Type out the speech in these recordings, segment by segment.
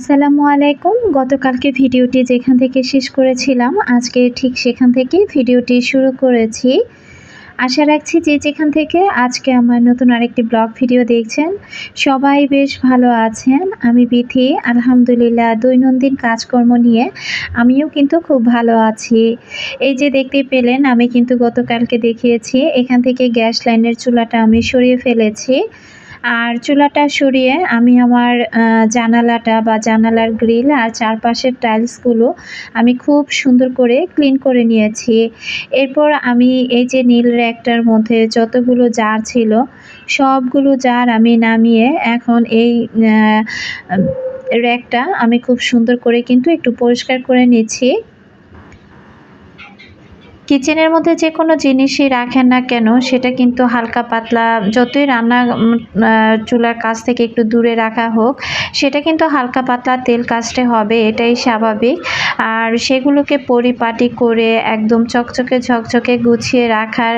আসসালামু আলাইকুম। গতকালকে ভিডিওটি যেখান থেকে শেষ করেছিলাম, আজকে ঠিক সেখান থেকে ভিডিওটি শুরু করেছি। আশা রাখছি যে যেখান থেকে আজকে আমার নতুন আরেকটি ব্লগ ভিডিও দেখছেন, সবাই বেশ ভালো আছেন। আমি বিথি, আলহামদুলিল্লাহ, দৈনন্দিন কাজকর্ম নিয়ে আমিও কিন্তু খুব ভালো আছি। এই যে দেখতে পেলেন, আমি কিন্তু গতকালকে দেখিয়েছি, এখান থেকে গ্যাস লাইনের চুলাটা আমি সরিয়ে ফেলেছি। আর চুলাটা সরিয়ে আমি আমার জানালাটা বা জানালার গ্রিল আর চারপাশের টাইলসগুলো আমি খুব সুন্দর করে ক্লিন করে নিয়েছি। এরপর আমি এই যে নীল র্যাকটার মধ্যে যতগুলো জার ছিল, সবগুলো জার আমি নামিয়ে এখন এই র্যাকটা আমি খুব সুন্দর করে কিন্তু একটু পরিষ্কার করে নিচ্ছি। কিচেনের মধ্যে যে কোনো জিনিসই রাখেন না কেন, সেটা কিন্তু হালকা পাতলা, যতই রান্না চুলার কাছ থেকে একটু দূরে রাখা হোক, সেটা কিন্তু হালকা পাতলা তেল কাজটে হবে, এটাই স্বাভাবিক। আর সেগুলোকে পরিপাটি করে একদম চকচকে ঝকঝকে গুছিয়ে রাখার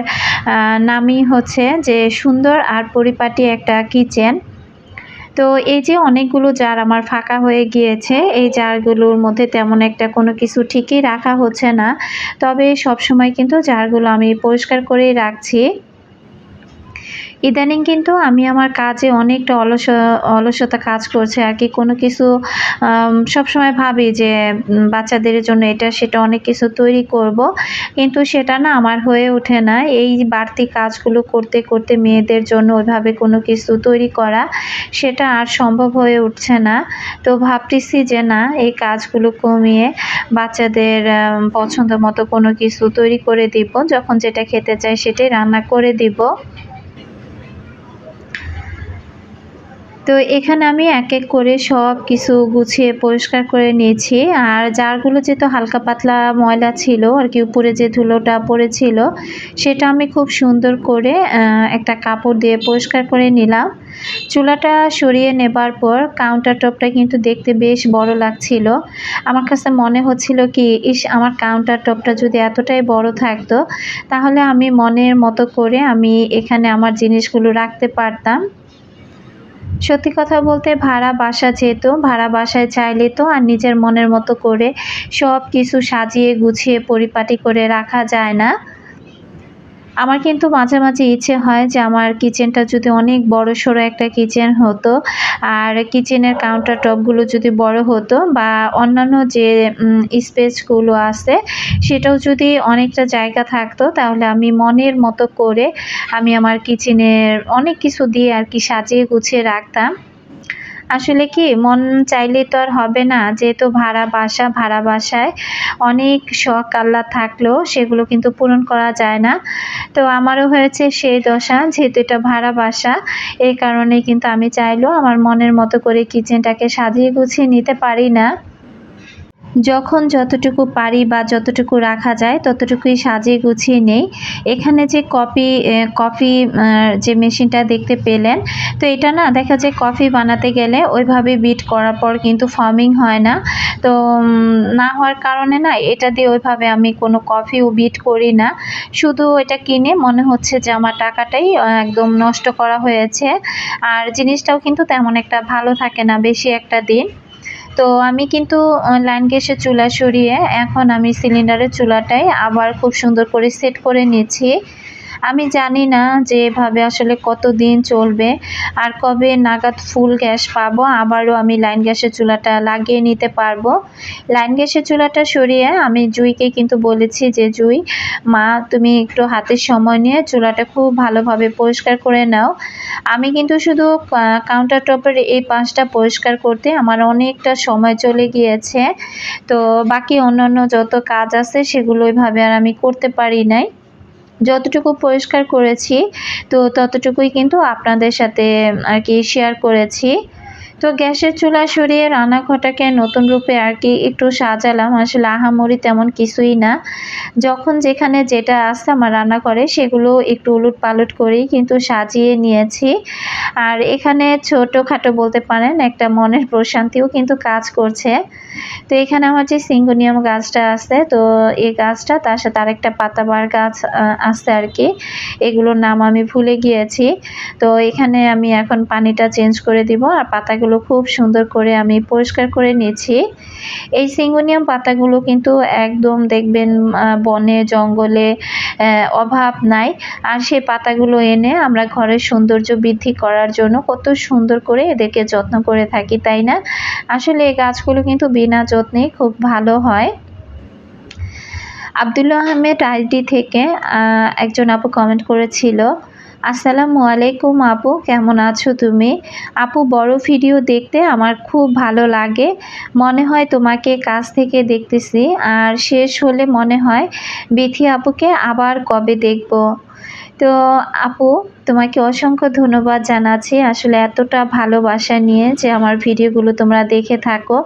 নামই হচ্ছে যে সুন্দর আর পরিপাটি একটা কিচেন। তো এই যে অনেকগুলো জার আমার ফাঁকা হয়ে গিয়েছে, এই জারগুলোর মধ্যে তেমন একটা কোনো কিছু ঠিকই রাখা হচ্ছে না। তবে সব সময় কিন্তু জারগুলো আমি পরিষ্কার করেই রাখছি। ইদানিং কিন্তু আমি আমার কাজে অনেকটা অলস, অলসতা কাজ করছে আর কি। কোনো কিছু সবসময় ভাবি যে বাচ্চাদের জন্য এটা, সেটা অনেক কিছু তৈরি করব। কিন্তু সেটা না আমার হয়ে ওঠে না। এই বাড়তি কাজগুলো করতে করতে মেয়েদের জন্য ওইভাবে কোনো কিছু তৈরি করা, সেটা আর সম্ভব হয়ে উঠছে না। তো ভাবতেছি যে না, এই কাজগুলো কমিয়ে বাচ্চাদের পছন্দ মতো কোনো কিছু তৈরি করে দিব। যখন যেটা খেতে চাই সেটাই রান্না করে দিব। তো এখানে আমি এক এক করে সব কিছু গুছিয়ে পরিষ্কার করে নিয়েছি। আর জারগুলো যেহেতু হালকা পাতলা ময়লা ছিল, আর কি উপরে যে ধুলোটা পড়েছিল, সেটা আমি খুব সুন্দর করে একটা কাপড় দিয়ে পরিষ্কার করে নিলাম। চুলাটা সরিয়ে নেবার পর কাউন্টার টপটা কিন্তু দেখতে বেশ বড় লাগছিল। আমার কাছে মনে হচ্ছিল কি, ইস, আমার কাউন্টার টপটা যদি এতটাই বড় থাকতো, তাহলে আমি মনের মতো করে আমি এখানে আমার জিনিসগুলো রাখতে পারতাম। সত্যি কথা বলতে ভাড়া বাসা যেত, ভাড়া বাসায় চাইলে তো আর নিজের মনের মতো করে সব কিছু সাজিয়ে গুছিয়ে পরিপাটি করে রাখা যায় না। আমার কিন্তু মাঝে মাঝে ইচ্ছে হয় যে আমার কিচেনটা যদি অনেক বড় সড়ো একটা কিচেন হতো, আর কিচেনের কাউন্টার টপগুলো যদি বড় হতো বা অন্যান্য যে স্পেসগুলো আছে, সেটাও যদি অনেকটা জায়গা থাকতো, তাহলে আমি মনের মতো করে আমি আমার কিচেনের অনেক কিছু দিয়ে আর কি সাজিয়ে গুছিয়ে রাখতাম। আসলে কি, মন চাইলে তো আর হবে না। যেহেতু ভাড়া বাসা, ভাড়া বাসায় অনেক শখ আল্লাহ থাকলেও সেগুলো কিন্তু পূরণ করা যায় না। তো আমারও হয়েছে সেই দশা, যেহেতু এটা ভাড়া বাসা, এই কারণে কিন্তু আমি চাইলেও আমার মনের মতো করে কিচেনটাকে সাজিয়ে গুছিয়ে নিতে পারি না। যখন যতটুকু পারি বা যতটুকু রাখা যায়, ততটুকুই সাজিয়ে গুছিয়ে নেই। এখানে যে কফি কফি যে মেশিনটা দেখতে পেলেন, তো এটা না দেখা যায় কফি বানাতে গেলে ওইভাবে বিট করার পর কিন্তু ফার্মিং হয় না। তো না হওয়ার কারণে না এটা দিয়ে ওইভাবে আমি কোনো কফিও বিট করি না। শুধু এটা কিনে মনে হচ্ছে যে আমার টাকাটাই একদম নষ্ট করা হয়েছে। আর জিনিসটাও কিন্তু তেমন একটা ভালো থাকে না, বেশি একটা দিন। তো আমি কিন্তু লাইন গ্যাসের চুলা সরিয়ে এখন আমি সিলিন্ডারের চুলাটাই আবার খুব সুন্দর করে সেট করে নিচ্ছি। আমি জানি না যে এভাবে আসলে কত দিন চলবে আর কবে নাগাদ ফুল গ্যাস পাবো, আবারও আমি লাইন গ্যাসের চুলাটা লাগিয়ে নিতে পারব। লাইন গ্যাসের চুলাটা সরিয়ে আমি জুইকে কিন্তু বলেছি যে, জুই, মা, তুমি একটু হাতের সময় নিয়ে চুলাটা খুব ভালোভাবে পরিষ্কার করে নাও। আমি কিন্তু শুধু কাউন্টার টপের এই পাঁচটা পরিষ্কার করতে আমার অনেকটা সময় চলে গিয়েছে। তো বাকি অন্যান্য যত কাজ আছে সেগুলো ওইভাবে আর আমি করতে পারি নাই। যতটুকু পরিষ্কার করেছি, তো ততটুকুই কিন্তু আপনাদের সাথে আর কি শেয়ার করেছি। তো গ্যাসের চুলা সরিয়ে রান্নাঘরটাকে নতুন রূপে আর কি একটু সাজালাম। আসলে আহামরি তেমন কিছুই না। যখন যেখানে যেটা আসছে আমার রান্নাঘরে সেগুলো একটু উলুট পালট করেই কিন্তু সাজিয়ে নিয়েছি। আর এখানে ছোটোখাটো বলতে পারেন একটা মনের প্রশান্তিও কিন্তু কাজ করছে। তো এখানে আমার যে সিঙ্গোনিয়াম গাছটা আছে, তো এই গাছটা, তার সাথে আরেকটা পাতাবার গাছ আছে আর কি এগুলোর নাম আমি ভুলে গিয়েছি। তো এখানে আমি এখন পানিটা চেঞ্জ করে দিব আর পাতাগুলো খুব সুন্দর করে আমি পরিষ্কার করে নিয়েছি। এই সিঙ্গোনিয়াম পাতাগুলো কিন্তু একদম দেখবেন বনে, জঙ্গলে অভাব নাই। আর সেই পাতাগুলো এনে আমরা ঘরের সৌন্দর্য বৃদ্ধি করার জন্য কত সুন্দর করে এদেরকে যত্ন করে থাকি, তাই না? আসলে এই গাছগুলো কিন্তু বিনা যত্নেই খুব ভালো হয়। আবদুল্লা আহমেদ আইডি থেকে একজন আপু কমেন্ট করেছিল, আসসালামু আলাইকুম আপু, কেমন আছো তুমি? আপু, বড় ভিডিও দেখতে আমার খুব ভালো লাগে। মনে হয় তোমাকে কাছ থেকে দেখতেছি। আর শেষ হলে মনে হয় বিথি আপুকে আবার কবে দেখব? তো আপু তোমাকে অসংখ্য ধন্যবাদ জানাচ্ছি। আসলে এতটা ভালোবাসা নিয়ে যে আমার ভিডিওগুলো তোমরা দেখে থাকো।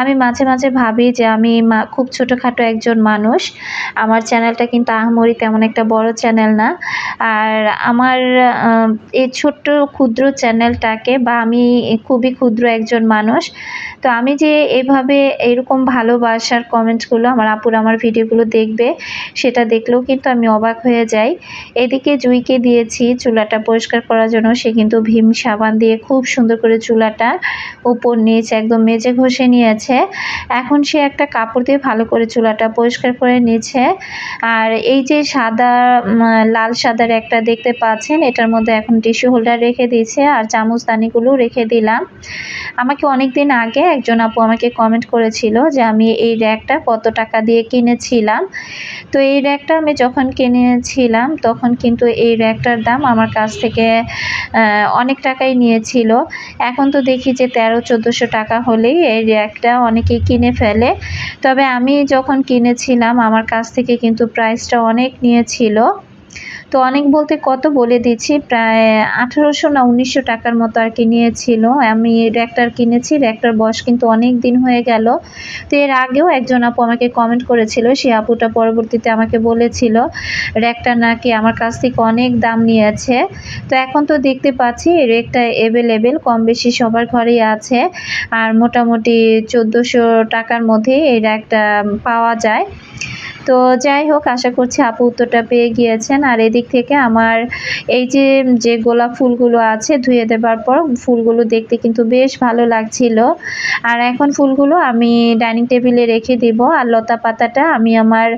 আমি মাঝে মাঝে ভাবি যে আমি খুব ছোটোখাটো একজন মানুষ। আমার চ্যানেলটা কিন্তু আহমরি তেমন একটা বড় চ্যানেল না। আর আমার এই ছোট্ট ক্ষুদ্র চ্যানেলটাকে বা আমি খুবই ক্ষুদ্র একজন মানুষ। তো আমি যে এভাবে এরকম ভালোবাসার কমেন্টসগুলো আমার আপুর আমার ভিডিওগুলো দেখবে, সেটা দেখলেও কিন্তু আমি অবাক হয়ে যাই। এদিকে জুইকে দিয়েছি চুলাটা পরিষ্কার করার জন্য সে কিন্তু ভীম সাবান দিয়ে খুব সুন্দর করে চুলাটা উপর নিচ একদম মেজে ঘষে নিয়েছে। এখন সে একটা কাপড় দিয়ে ভালো করে চুলাটা পরিষ্কার করে নিয়েছে আর এই যে সাদা লাল সাদার একটা দেখতে পাচ্ছেন, এটার মধ্যে এখন টিস্যু হোল্ডার রেখে দিয়েছে আর চামচ চামচদানিগুলো রেখে দিলাম। আমাকে অনেক দিন আগে একজন আপু আমাকে কমেন্ট করেছিল যে আমি এই র্যাকটা কত টাকা দিয়ে কিনেছিলাম। তো এই র্যাকটা আমি যখন কিনেছিলাম, তখন কিন্তু এই র্যাকটার দাম আমার কাছ থেকে অনেক টাকাই নিয়েছিল। এখন তো দেখি যে তেরো, চোদ্দোশো টাকা হলেই এই র্যাকটা অনেকেই কিনে ফেলে। তবে আমি যখন কিনেছিলাম, আমার কাছ থেকে কিন্তু প্রাইসটা অনেক নিয়েছিল। তো অনেক বলতে কত বলে দিচ্ছি? প্রায় আঠারোশো না উনিশশো টাকার মতো আর কি নিয়েছিল। আমি র্যাকটার কিনেছি র্যাকটার বয়স কিন্তু অনেক দিন হয়ে গেল। তো এর আগেও একজন আপু আমাকে কমেন্ট করেছিল সেই আপুটা পরবর্তীতে আমাকে বলেছিল র্যাকটা নাকি আমার কাছ থেকে অনেক দাম নিয়েছে। তো এখন তো দেখতে পাচ্ছি র্যাকটা অ্যাভেলেবেল কম বেশি সবার ঘরেই আছে। আর মোটামুটি চোদ্দোশো টাকার মধ্যে এই র্যাকটা পাওয়া যায়। তো যাই হোক, আশা করছি আপু উত্তরটা পেয়ে গিয়েছেন। আর এদিক থেকে আমার এই যে যে গোলাপ ফুলগুলো আছে ধুয়ে দেবার পর, ফুলগুলো দেখতে কিন্তু বেশ ভালো লাগছিল। আর এখন ফুলগুলো আমি ডাইনিং টেবিলে রেখে দিব আর লতা পাতাটা আমি আমার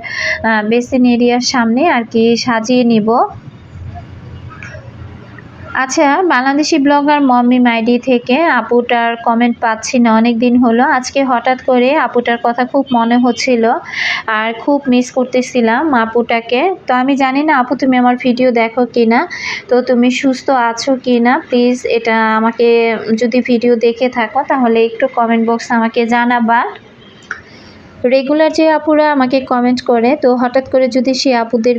বেসিন এরিয়ার সামনে আর কি সাজিয়ে নিব। আচ্ছা বাংলাদেশি ব্লগার মমি মাইডি থেকে আপুটার কমেন্ট পাচ্ছি না অনেক দিন হলো। আজকে হঠাৎ করে আপুটার কথা খুব মনে হচ্ছিল আর খুব মিস করতেছিলাম আপুটাকে। তো আমি জানি না, আপু তুমি আমার ভিডিও দেখো কি না তো তুমি সুস্থ আছো কি না প্লিজ এটা আমাকে যদি ভিডিও দেখে থাকো, তাহলে একটু কমেন্ট বক্সে আমাকে জানাবা। রেগুলার যে আপুরা আমাকে কমেন্ট করে, তো হঠাৎ করে যদি সে আপুদের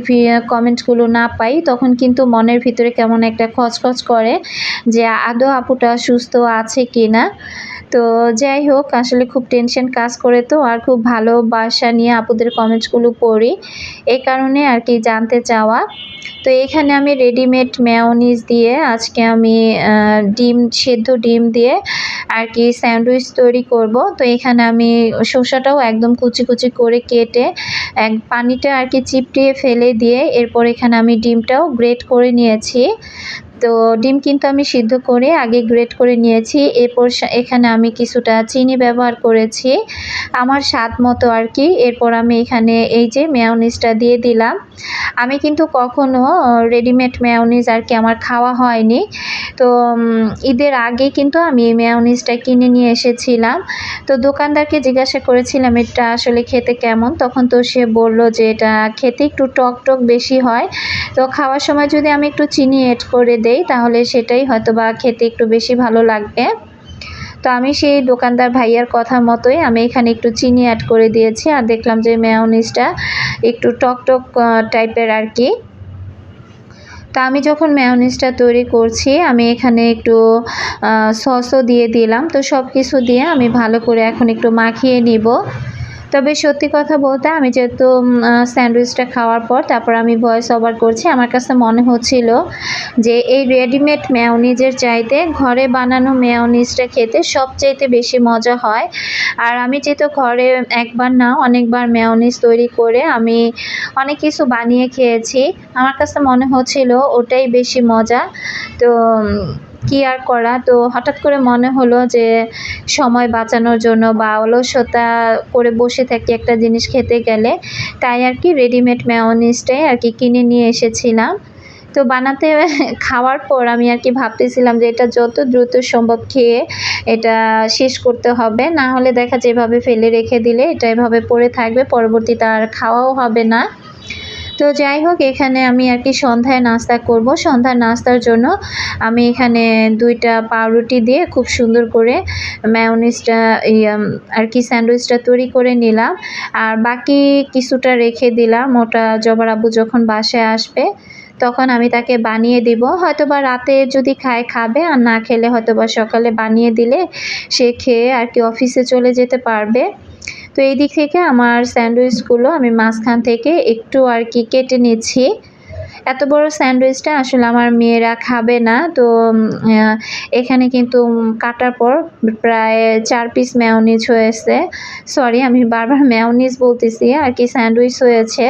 কমেন্টগুলো না পাই, তখন কিন্তু মনের ভিতরে কেমন একটা খচখচ করে যে আদৌ আপুটা সুস্থ আছে কি না তো যাই হোক, আসলে খুব টেনশন কাজ করে তো, আর খুব ভালোবাসা নিয়ে আপুদের কমেন্টসগুলো পড়ি। এই কারণে আর কি জানতে চাওয়া। তো এখানে আমি রেডিমেড মেয়নিজ দিয়ে আজকে আমি ডিম, সেদ্ধ ডিম দিয়ে আর কি স্যান্ডউইচ তৈরি করব। তো এখানে আমি শসাটাও একদম কুচি কুচি করে কেটে এক পানিটা আর কি চিপটিয়ে ফেলে দিয়ে এরপর এখানে আমি ডিমটাও গ্রেট করে নিয়েছি। তো ডিম কিন্তু আমি সিদ্ধ করে আগে গ্রেট করে নিয়েছি। এরপর এখানে আমি কিছুটা চিনি ব্যবহার করেছি। আমার স্বাদ মতো আর কি। এরপর আমি এখানে এই যে মেয়নিজটা দিয়ে দিলাম। আমি কিন্তু কখনো রেডিমেড মেয়নিজ আর কি আমার খাওয়া হয়নি। তো ঈদের আগে কিন্তু আমি এই মেয়নিজটা কিনে নিয়ে এসেছিলাম। তো দোকানদারকে জিজ্ঞাসা করেছিলাম, এটা আসলে খেতে কেমন? তখন তো সে বলল যে, এটা খেতে একটু টক টক বেশি হয়। তো খাওয়ার সময় যদি আমি একটু চিনি এড করে দেই, তাহলে সেটাই হয়তো বা খেতে একটু বেশি ভালো লাগবে। তো আমি সেই দোকানদার ভাইয়ার কথা মতোই আমি এখানে একটু চিনি অ্যাড করে দিয়েছি আর দেখলাম যে মেয়নিজটা একটু টক টক টাইপের আর কি। তা আমি যখন মেয়নিজটা তৈরি করছি, আমি এখানে একটু সসও দিয়ে দিলাম। তো সব কিছু দিয়ে আমি ভালো করে এখন একটু মাখিয়ে নিব। তবে সত্যি কথা বলতে আমি যেহেতু স্যান্ডউইচটা খাওয়ার পর তারপর আমি ভয়েস ওভার করছি, আমার কাছে মনে হচ্ছিল যে এই রেডিমেড মেয়নিজের চাইতে ঘরে বানানো মেয়নিজটা খেতে সবচাইতে বেশি মজা হয়। আর আমি যেহেতু ঘরে একবার না, অনেকবার মেয়নিজ তৈরি করে আমি অনেক কিছু বানিয়ে খেয়েছি, আমার কাছে মনে হচ্ছিল ওটাই বেশি মজা। তো কি আর করা? তো হঠাৎ করে মনে হলো যে সময় বাঁচানোর জন্য বা অলসতা করে বসে থাকি একটা জিনিস খেতে গেলে, তাই আর কি রেডিমেড ম্যাওনিজটাই আর কি কিনে নিয়ে এসেছিলাম। তো বানাতে খাওয়ার পর আমি আর কি ভাবতেছিলাম যে এটা যত দ্রুত সম্ভব খেয়ে এটা শেষ করতে হবে। না হলে দেখা যেভাবে ফেলে রেখে দিলে এটা এভাবে পড়ে থাকবে, পরবর্তীতে আর খাওয়াও হবে না। তো যাই হোক, এখানে আমি আর কি সন্ধ্যায় নাস্তা করব। সন্ধ্যার নাস্তার জন্য আমি এখানে দুইটা পাউরুটি দিয়ে খুব সুন্দর করে ম্যাওনিজটা আর কি স্যান্ডউইচটা তৈরি করে নিলাম। আর বাকি কিছুটা রেখে দিলাম। ওটা জবার আব্বু যখন বাসায় আসবে, তখন আমি তাকে বানিয়ে দিব। হয়তো বা রাতে যদি খায়, খাবে। আর না খেলে হয়তো বা সকালে বানিয়ে দিলে সে খেয়ে আর কি অফিসে চলে যেতে পারবে। তো এই দিক থেকে আমার স্যান্ডউইচগুলো আমি মাঝখান থেকে একটু আর কি কেটে নিচ্ছি। এত বড় স্যান্ডউইচটা আসলে আমার মেয়েরা খাবে না। তো এখানে কিন্তু কাটার পর প্রায় চার পিস ম্যাওনিজ হয়েছে। সরি আমি বারবার ম্যাওনিজ বলতেছি, আর কি স্যান্ডউইচ হয়েছে।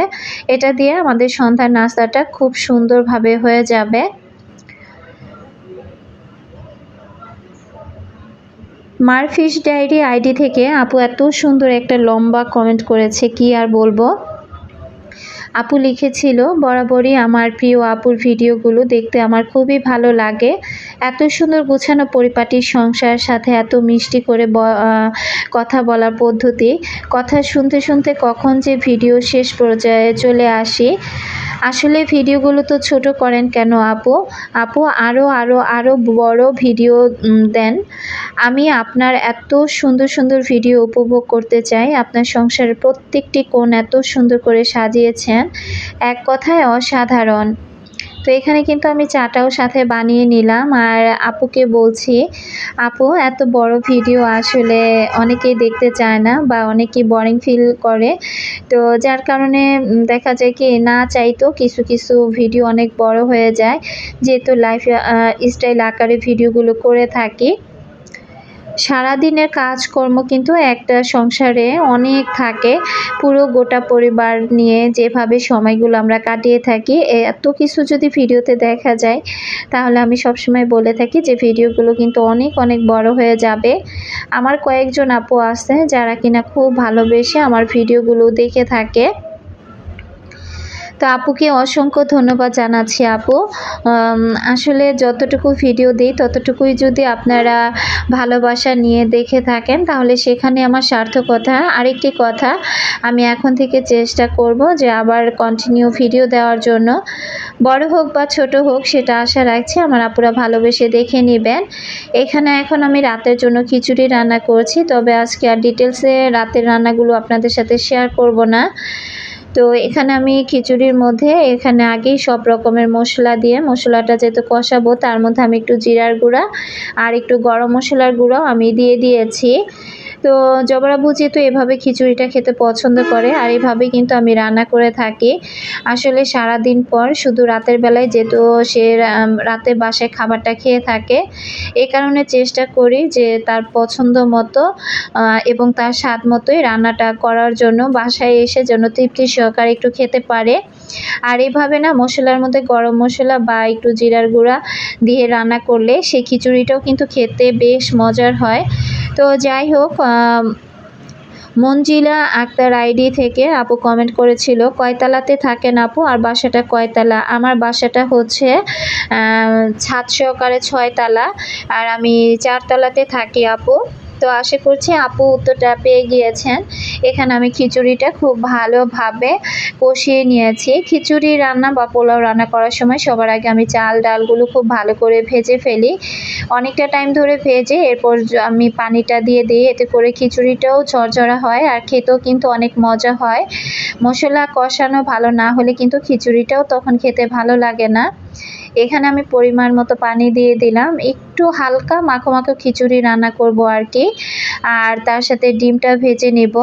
এটা দিয়ে আমাদের সন্ধ্যার নাস্তাটা খুব সুন্দরভাবে হয়ে যাবে। মার ফিশ ডায়েরি আইডি থেকে আপু এত সুন্দর একটা লম্বা কমেন্ট করেছে, কি আর বলব? আপু লিখেছিল, বরাবরই আমার প্রিয় আপুর ভিডিওগুলো দেখতে আমার খুবই ভালো লাগে। এত সুন্দর গোছানো পরিপাটির সংসার, সাথে এত মিষ্টি করে কথা বলার পদ্ধতি। কথা শুনতে শুনতে কখন যে ভিডিও শেষ পর্যায়ে চলে আসি আসলে ভিডিওগুলো তো ছোট করেন কেন আপু? আপু আরও আরও আরও বড় ভিডিও দেন। আমি আপনার এত সুন্দর সুন্দর ভিডিও উপভোগ করতে চাই। আপনার সংসারের প্রত্যেকটি কোণ এত সুন্দর করে সাজিয়েছেন। এক কথায় অসাধারণ। তো এখানে কিন্তু আমি চাটাও সাথে বানিয়ে নিলাম। আর আপুকে বলছি, আপু, এত বড় ভিডিও আসলে অনেকেই দেখতে চায় না বা অনেকেই বোরিং ফিল করে। তো যার কারণে দেখা যায় কি, না চাইতো কিছু কিছু ভিডিও অনেক বড় হয়ে যায়। যেহেতু লাইফ স্টাইল আকারে ভিডিওগুলো করে থাকি। সারাদিনের কাজকর্ম কিন্তু একটা সংসারে অনেক থাকে। পুরো গোটা পরিবার নিয়ে যেভাবে সময়গুলো আমরা কাটিয়ে থাকি, এত কিছু যদি ভিডিওতে দেখা যায়, তাহলে আমি সবসময় বলে থাকি যে ভিডিওগুলো কিন্তু অনেক অনেক বড় হয়ে যাবে। আমার কয়েকজন আপু আছে যারা কিনা খুব ভালোবেসে আমার ভিডিওগুলো দেখে থাকে। তো আপুকে অসংখ্য ধন্যবাদ জানাচ্ছি আপু। আসলে যতটুকু ভিডিও দিই, ততটুকুই যদি আপনারা ভালোবাসা নিয়ে দেখে থাকেন, তাহলে সেখানে আমার সার্থকতা। আরেকটি কথা, আমি এখন থেকে চেষ্টা করব যে আবার কন্টিনিউ ভিডিও দেওয়ার জন্য। বড় হোক বা ছোট হোক, সেটা আশা রাখছি, আমার আপুরা ভালোবেসে দেখে নেবেন। এখানে এখন আমি রাতের জন্য খিচুড়ি রান্না করছি, তবে আজকে আর ডিটেলসে রাতের রান্নাগুলো আপনাদের সাথে শেয়ার করব না। তো এখানে আমি খিচুড়ির মধ্যে এখানে আগেই সব রকমের মশলা দিয়ে, মশলাটা যেহেতু কষাবো, তার মধ্যে আমি একটু জিরার গুঁড়া আর একটু গরম মশলার গুঁড়াও আমি দিয়ে দিয়েছি। তো জবরা বুঝিয়ে তো এভাবে খিচুড়িটা খেতে পছন্দ করে, আর এভাবেই কিন্তু আমি রান্না করে থাকি। আসলে সারা দিন পর শুধু রাতের বেলায় যেহেতু সে রাতে বাসায় খাবারটা খেয়ে থাকে, এ কারণে চেষ্টা করি যে তার পছন্দ মতো এবং তার স্বাদ মতোই রান্নাটা করার জন্য বাসায় এসে যেন তৃপ্তি সহকারে একটু খেতে পারে। আর এভাবে না মশলার মধ্যে গরম মশলা বা একটু জিরার গুঁড়া দিয়ে রান্না করলে সেই খিচুড়িটাও কিন্তু খেতে বেশ মজার হয়। তো যাই হোক মঞ্জিলা আক্তার আইডি থেকে আপু কমেন্ট করেছিল, কয়তালাতে থাকেন আপু? আর বাসাটা কয়তালা? আমার বাসাটা হচ্ছে ছাদ সহকারে ছয়তলা, আর আমি চারতলাতে থাকি আপু। তো আশা করছি আপু উত্তরটা পেয়ে গিয়েছেন। এখানে আমি খিচুড়িটা খুব ভালোভাবে কষিয়ে নিয়েছি। খিচুড়ি রান্না বা পোলাও রান্না করার সময় সবার আগে আমি চাল, ডালগুলো খুব ভালো করে ভেজে ফেলি। অনেকটা টাইম ধরে ভেজে এরপর আমি পানিটা দিয়ে দিই। এতে করে খিচুড়িটাও ঝরঝরা হয় আর খেতেও কিন্তু অনেক মজা হয়। মশলা কষানো ভালো না হলে কিন্তু খিচুড়িটাও তখন খেতে ভালো লাগে না। এখানে আমি পরিমাণ মতো পানি দিয়ে দিলাম। একটু হালকা মাখো মাখো খিচুড়ি রান্না করব আর কি। আর তার সাথে ডিমটা ভেজে নেব।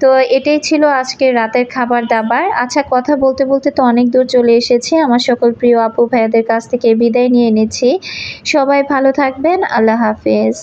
তো এটাই ছিল আজকে রাতের খাবার দাবার। আচ্ছা কথা বলতে বলতে তো অনেক দূর চলে এসেছি। আমার সকল প্রিয় আপু ভাইয়াদের কাছ থেকে বিদায় নিয়ে নিচ্ছি। সবাই ভালো থাকবেন। আল্লাহ হাফেজ।